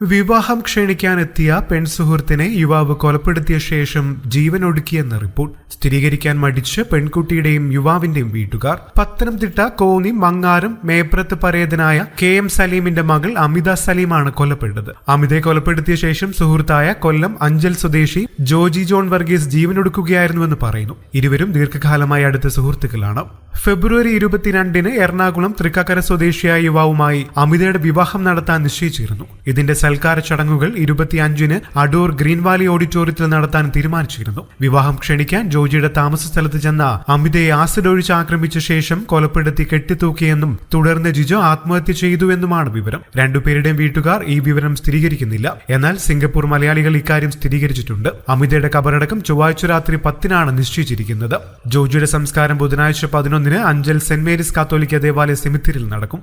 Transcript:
വിവാഹം ക്ഷണിക്കാനെത്തിയ പെൺസുഹൃത്തിനെ യുവാവ് കൊലപ്പെടുത്തിയ ശേഷം ജീവൻ ഒടുക്കിയെന്ന റിപ്പോർട്ട്. സ്ഥിരീകരിക്കാൻ മടിച്ച് പെൺകുട്ടിയുടെയും യുവാവിന്റെയും വീട്ടുകാർ. പത്തനംതിട്ട കോന്നി മങ്ങാരം മേപ്രത്ത് പരേതനായ കെ എം സലീമിന്റെ മകൾ അമിത സലീമാണ് കൊല്ലപ്പെട്ടത്. അമിതയെ കൊലപ്പെടുത്തിയ ശേഷം സുഹൃത്തായ കൊല്ലം അഞ്ചൽ സ്വദേശി ജോജി ജോൺ വർഗീസ് ജീവനൊടുക്കുകയായിരുന്നുവെന്ന് പറയുന്നു. ഇരുവരും ദീർഘകാലമായി അടുത്ത സുഹൃത്തുക്കളാണ്. ഫെബ്രുവരി ഇരുപത്തിരണ്ടിന് എറണാകുളം തൃക്കാക്കര സ്വദേശിയായ യുവാവുമായി അമിതയുടെ വിവാഹം നടത്താൻ നിശ്ചയിച്ചിരുന്നു. ഇതിന്റെ സൽക്കാര ചടങ്ങുകൾ ഇരുപത്തിയഞ്ചിന് അടൂർ ഗ്രീൻ വാലി ഓഡിറ്റോറിയത്തിൽ നടത്താൻ തീരുമാനിച്ചിരുന്നു. വിവാഹം ക്ഷണിക്കാൻ ജോജിയുടെ താമസ സ്ഥലത്ത് ചെന്ന അമിതയെ ആസിഡ് ഒഴിച്ച് ആക്രമിച്ച ശേഷം കൊലപ്പെടുത്തി കെട്ടിത്തൂക്കിയെന്നും തുടർന്ന് ജിജോ ആത്മഹത്യ ചെയ്തുവെന്നുമാണ് വിവരം. രണ്ടുപേരുടെയും വീട്ടുകാർ ഈ വിവരം സ്ഥിരീകരിക്കുന്നില്ല. എന്നാൽ സിംഗപ്പൂർ മലയാളികൾ ഇക്കാര്യം സ്ഥിരീകരിച്ചിട്ടുണ്ട്. അമിതയുടെ കബറടക്കം ചൊവ്വാഴ്ച രാത്രി പത്തിനാണ് നിശ്ചയിച്ചിരിക്കുന്നത്. ജോജിയുടെ സംസ്കാരം ബുധനാഴ്ച പതിനൊന്നിന് അഞ്ചൽ സെന്റ് മേരീസ് കാത്തോലിക്ക ദേവാലയ സെമിത്തിരിൽ നടക്കും.